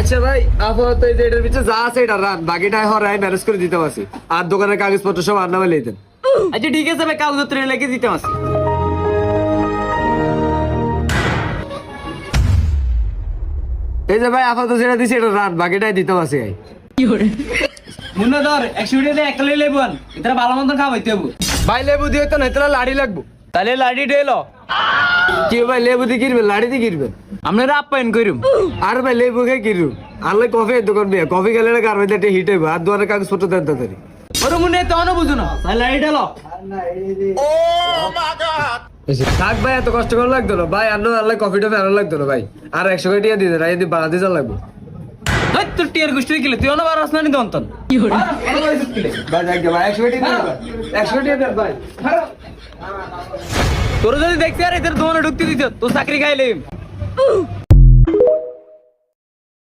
আচ্ছা ভাই আপাতত এই যে এটার পিছনে যা আছে এটা রান বাকিটা হরাই ম্যানেজ করে দিতে পারছি। আর দোকানের কাগজপত্র সব আর নামে লিয়ে দেন আচ্ছা ঠিক আছে ভাই কাগজপত্র লেগে দিতে আসি এই যে ভাই আপাতত যেটা দিছি এটা রান বাকিটাই দিতে পারছি ভাই। মুন্না ধর একশো মিটার একটা লই লেবুন এটা ভালো মতন খাওয়াইতে হব ভাই লেবু দিয়ে তো তাহলে লাড়ি লাগবো। তাহলে লাডি ডেলো কি ভাই লেবু দিয়ে কিনবেন লাড়ি দিয়ে কিনবেন আপনারা আপ্যায়ন করুম আর ভাই লেবু খেয়ে কিনু আনলে কফি দোকান বিয়া কফি খেলে না কারণে একটা হিট হইব। আর দেন তাড়াতাড়ি। ওর বুঝো না। লাডি ডেলো থাক ভাই এত কষ্ট করে লাগতো না? ভাই আনো আনলে কফি টফি আনো লাগতো না ভাই। আর একশো কোটি দিয়ে দিতে যদি বাড়াতে যা লাগবে। তোর টিয়ার গোষ্ঠী কিলে? তুই অনবার আসনা নি দন্তন? ভাই দেখ একশো কোটি একশো কোটি ভাই। তোর যদি দেখতে আর এদের দোকানে ঢুকতে দিত তোর চাকরি খাইলে